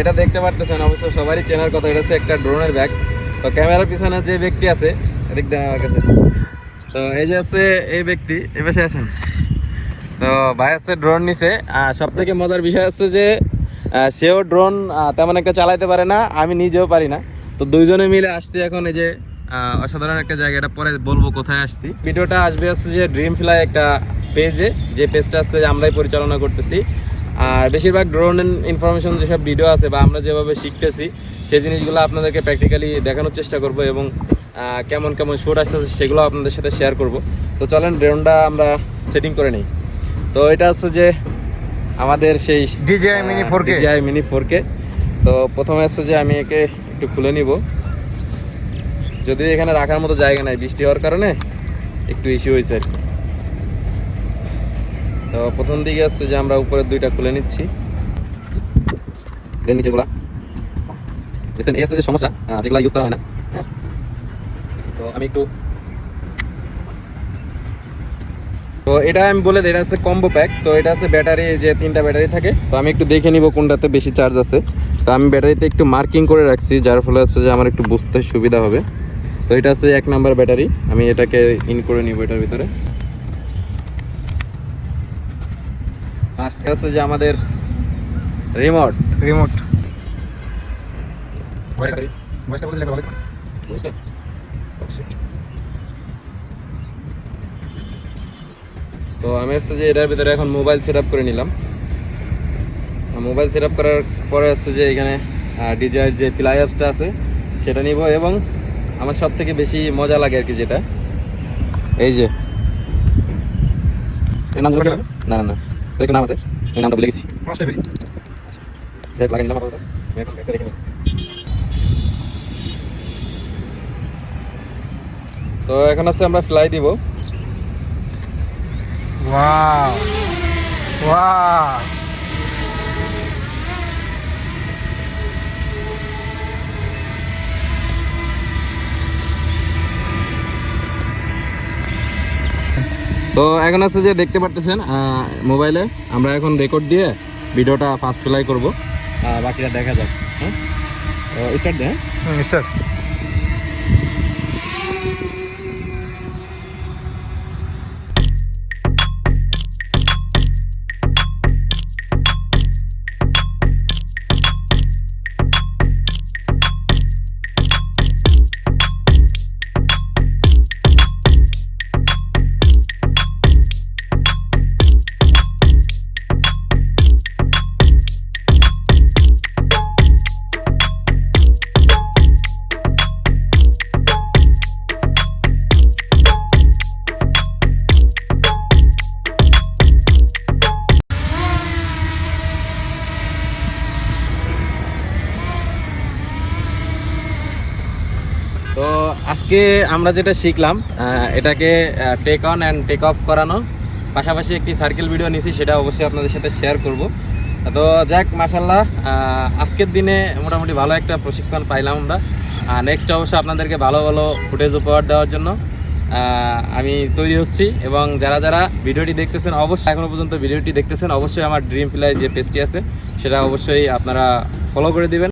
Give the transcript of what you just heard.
এটা দেখতে পারতেছেন অবশ্য সবারই চেনার কথা, এটা হচ্ছে একটা ড্রোনের ব্যাগ। তো ক্যামেরার পিছনে যে ব্যক্তি আছে কাছে। তো এই যে আছে এই ব্যক্তি এ পাশে আছেন তো ভাই আছে ড্রোন নিছে সব থেকে মজার বিষয় হচ্ছে যে সেও ড্রোন তেমন একটা চালাইতে পারে না, আমি নিজেও পারি না। তো দুইজনে মিলে আসছি এখন এই যে অসাধারণ একটা জায়গা এটা পরে বলব কোথায় আসছি। ভিডিওটা আসবে হচ্ছে যে ড্রিম ফ্লাই একটা পেজে যে পেজটা আসছে যে আমরাই পরিচালনা করতেছি। আর বেশিরভাগ ড্রোন ইনফরমেশন যেসব ভিডিও আছে বা আমরা যেভাবে শিখতেছি সেই জিনিসগুলো আপনাদেরকে প্র্যাকটিক্যালি দেখানোর চেষ্টা করব এবং কেমন কেমন শুট আসতেছে সেগুলো আপনাদের সাথে শেয়ার করব। তো চলেন ড্রোনটা আমরা সেটিং করে নিই। তো এটা হচ্ছে যে আমাদের সেই DJI Mini 4K DJI Mini four K তো প্রথমে হচ্ছে যে আমি একে একটু খুলে নিব। যদি এখানে রাখার মতো জায়গা নাই বৃষ্টি হওয়ার কারণে একটু ইস্যু হয়েছে আর কি। তো প্রথম দিকে আসছে যে আমরা উপরের দুইটা খুলে নিচ্ছি। সমস্যা আমি একটু তো এটা আমি বলে এটা কম্বো প্যাক তো এটা ব্যাটারি, যে তিনটা ব্যাটারি থাকে। তো আমি একটু দেখে নিব কোনটাতে বেশি চার্জ আছে। তো আমি ব্যাটারিতে একটু মার্কিং করে রাখছি, যার ফলে হচ্ছে যে আমার একটু বুঝতে সুবিধা হবে। তো এটা হচ্ছে এক নাম্বার ব্যাটারি, আমি এটাকে ইন করে নিব এটার ভিতরে। আর এটা হচ্ছে যে আমাদের রিমোট রিমোট বুঝছে তো আমি হচ্ছে যে এটার ভিতরে এখন মোবাইল সেট করে নিলাম। মোবাইল সেট করার পরে হচ্ছে যে এখানে ডিজাইর যে ফ্লাই অ্যাপসটা আছে সেটা নিব এবং আমার সব থেকে বেশি মজা লাগে আর কি যেটা। এই যে। নাম না না। একটা নাম আছে ওই নামটা ভুলে গেছি। সেট লাগাই নিলাম আপাতত। এখন ব্যাগটা রেখে তো এখন আছে আমরা ফ্লাই দিব। ওয়া ওয়াও তো এখন আছে যে দেখতে পারতেছেন মোবাইলে আমরা এখন রেকর্ড দিয়ে ভিডিওটা ফার্স্ট ফ্লাই করব। বাকিটা দেখা যাক হ্যাঁ? স্টার্ট দেয় হুম আজকে আমরা যেটা শিখলাম এটাকে take on and take off করানো। পাশাপাশি একটি সার্কেল ভিডিও নিয়েছি, সেটা অবশ্যই আপনাদের সাথে শেয়ার করব। তো যাক মাসাল্লাহ আজকের দিনে মোটামুটি ভালো একটা প্রশিক্ষণ পাইলাম আমরা। নেক্সট অবশ্যই আপনাদেরকে ভালো ভালো ফুটেজ উপহার দেওয়ার জন্য আমি তৈরি হচ্ছি। এবং যারা যারা ভিডিওটি দেখতেছেন, অবশ্যই এখনও পর্যন্ত ভিডিওটি দেখতেছেন, অবশ্যই আমার ড্রিম ফ্লাই যে পেজটি আছে, সেটা অবশ্যই আপনারা ফলো করে দিবেন।